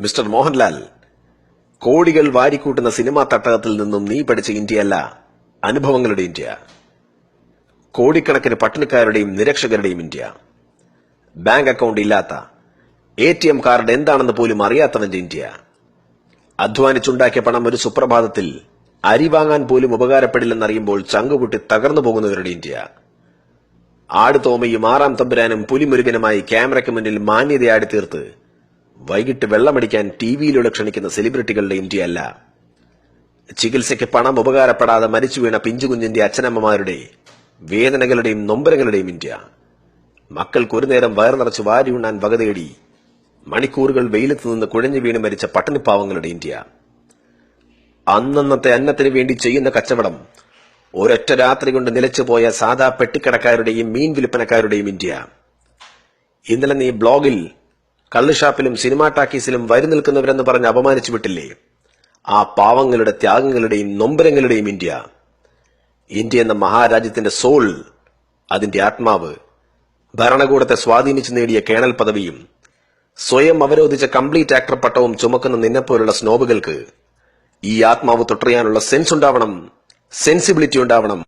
Mister Mohanlal കോടികൾ വാരിക്കൂട്ടുന്ന cinema തട്ടകത്തിൽ നിന്നും നീ പഠിച്ച ഇന്ത്യയല്ല അനുഭവങ്ങളുടെ ഇന്ത്യ. കോടിക്കണക്കിന് പട്ടിണിക്കാരുടെയും നിരക്ഷകരുടെയും ഇന്ത്യ. ബാങ്ക് അക്കൗണ്ട് ഇല്ലാത്ത എ ടി എം കാർഡ് എന്താണെന്ന് പോലും അറിയാത്തവന്റെ ഇന്ത്യ. അധ്വാനിച്ചുണ്ടാക്കിയ പണം ഒരു സുപ്രഭാതത്തിൽ അരി വാങ്ങാൻ പോലും ഉപകാരപ്പെടില്ലെന്നറിയുമ്പോൾ ചങ്കുപൊട്ടി തകർന്നു പോകുന്നവരുടെ ഇന്ത്യ. ആടുതോമയും ആറാം തമ്പുരാനും പുലിമുരുകനുമായി ക്യാമറയ്ക്ക് മുന്നിൽ മാന്യതയാടി തീർത്ത് വൈകിട്ട് വെള്ളമടിക്കാൻ ടി വിയിലൂടെ ക്ഷണിക്കുന്ന സെലിബ്രിറ്റികളുടെ ഇന്ത്യയല്ല. ചികിത്സയ്ക്ക് പണം ഉപകാരപ്പെടാതെ മരിച്ചു വീണ പിഞ്ചുകുഞ്ഞിന്റെ അച്ഛനമ്മമാരുടെ വേദനകളുടെയും നൊമ്പരങ്ങളുടെയും ഇന്ത്യ. മക്കൾക്ക് ഒരു നേരം വയർ നിറച്ച് വാരി ഉണ്ണാൻ വകതേടി മണിക്കൂറുകൾ വെയിലത്ത് നിന്ന് കുഴഞ്ഞു വീണ് മരിച്ച പട്ടണിപ്പാവങ്ങളുടെ ഇന്ത്യ. അന്നന്നത്തെ അന്നത്തിന് വേണ്ടി ചെയ്യുന്ന കച്ചവടം ഒരൊറ്റ രാത്രി കൊണ്ട് നിലച്ചുപോയ സാധാ പെട്ടിക്കടക്കാരുടെയും മീൻ വിൽപ്പനക്കാരുടെയും ഇന്ത്യ. ഇന്നലെ നീ ബ്ലോഗിൽ കള്ളുഷാപ്പിലും സിനിമാ ടാക്കീസിലും വരി നിൽക്കുന്നവരെന്ന് പറഞ്ഞ് അപമാനിച്ചു വിട്ടില്ലേ? ആ പാവങ്ങളുടെ ത്യാഗങ്ങളുടെയും നൊമ്പരങ്ങളുടെയും ഇന്ത്യ. ഇന്ത്യ എന്ന മഹാരാജ്യത്തിന്റെ സോൾ അതിന്റെ ആത്മാവ് ഭരണകൂടത്തെ സ്വാധീനിച്ചു നേടിയ കേണൽ പദവിയും സ്വയം അവരോധിച്ച കംപ്ലീറ്റ് ആക്ടർ പട്ടവും ചുമക്കുന്ന നിന്നെപ്പോലുള്ള സ്നോബുകൾക്ക് ഈ ആത്മാവ് തൊട്ടറിയാനുള്ള സെൻസ് ഉണ്ടാവണം സെൻസിബിലിറ്റി ഉണ്ടാവണം.